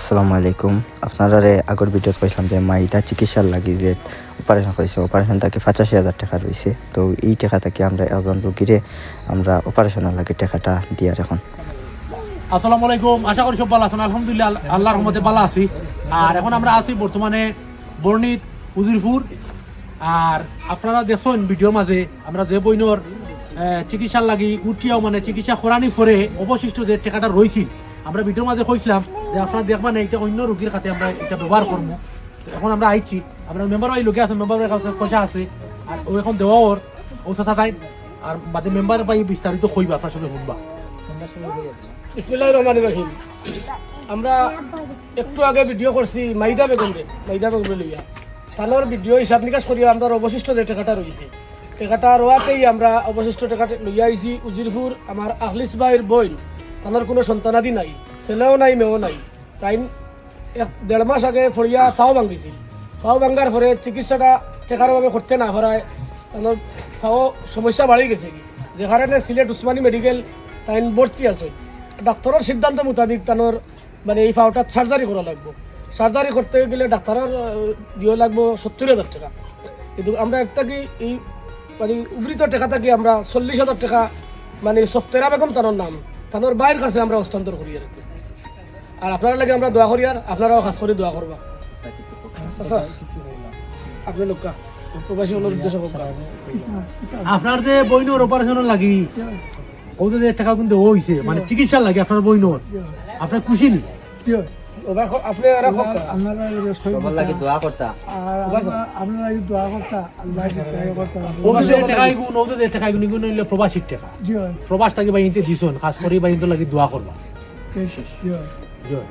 আসসালামু আলাইকুম। আপনারা আগর ভিডিওত কইছিলাম যে মাইটা চিকিৎসার লাগি যে অপারেশন করেছে, অপারেশন তাকে পঁচাশি হাজার টাকা রয়েছে তো এই টাকা আমরা একজন রোগীরে আমরা অপারেশনের লাগে টাকাটা দিয়ার এখন। আসসালামু আলাইকুম। আশা করি সব ভালো আছেন। আলহামদুলিল্লাহ, আল- আল্লাহর রহমতে ভালো আছি। আর এখন আমরা আছি বর্তমানে বর্ণিত উজিরপুর। আর আপনারা দেখছেন ভিডিওর মাঝে, আমরা যে বইনর চিকিৎসার লাগি উঠিয়াও মানে চিকিৎসা করানি পরে অবশিষ্ট যে টাকাটা রয়েছিল আমরা ভিডিওর মাঝে কইছিলাম যে আপনারা দেখবেন এটা অন্য রোগীর কাছে আমরা এটা ব্যবহার করব। এখন আমরা আইছি আমরা মেম্বার ওই লোকে আছে মেম্বারের কাছে পয়সা আছে, আর ও এখন দেওয়া ওর, ও ঔষধ টাইম আর বাদে মেম্বার পাই বিস্তারিত কইবা, আপনার সঙ্গে শুনবা। ইসমিল্লাহ রহমান রহিম। আমরা একটু আগে ভিডিও করছি মাইদা বেগম রে, মাইদা বেগম লইয়া। তানোর ভিডিও হিসাব নিকাশ করিয়া আমরা অবশিষ্ট যে টাকাটা রয়েছে টাকাটা রোয়াতেই আমরা অবশিষ্ট টাকাটা লইয়া আইছি, উজিরপুর, আমার আখলিস ভাইয়ের বই তানোর কোনো সন্তানাদি নাই, ছেলেও নাই, মেয়েও নাই। তাই এক দেড় মাস আগে ফড়িয়া ফাও ভাঙিছিল। ফাও ভাঙ্গার পরে চিকিৎসাটা টেকার ভাবে করতে না পারায় তানোর ফাও সমস্যা বাড়ি গেছে কি। যে কারণে সিলেট উসমানী মেডিকেল তাই ভর্তি আছে। ডাক্তারের সিদ্ধান্ত মোতাবিক তানোর মানে এই ফাওটা সার্জারি করা লাগবে। সার্জারি করতে গেলে ডাক্তারের দিয়ে লাগবো সত্তর হাজার টাকা। কিন্তু আমরা একটা কি এই মানে উবৃত টাকা থাকি আমরা চল্লিশ হাজার টাকা মানে সফটেরা বেগম তানোর নাম তানোর বাইরের কাছে আমরা হস্তান্তর করি আর আর আপনার লাগে আমরা দোয়া করি আর আপনারাও খাস করে দোয়া করবা। আচ্ছা আপনি লোকা প্রবাসী হলোর উদ্দেশ্য আপনার যে বইনোর অপারেশনের লাগি টাকা কিন্তু হইছে মানে চিকিৎসার লাগে আপনার বইনোর। আপনার খুশি নি? আপনি সবার লাগে দোয়া করতা। ওদের যে টাকা গুণ ওদের যে টাকা গুণ এগুলো হইল প্রবাসীর টাকা প্রবাস থাকি বাইনতে দিছন খাস করে বাইনতে লাগি দোয়া করবা। জয়।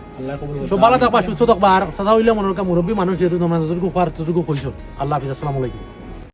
সব ভালো থাকবা সুস্থ থাকবা আর সাদা হইলে মনের কাম মুরব্বী মানুষ যেহেতু তোমরা যতটুকু পার ততটুকু কইছো। আল্লাহ হাফিজ আসসালামু আলাইকুম।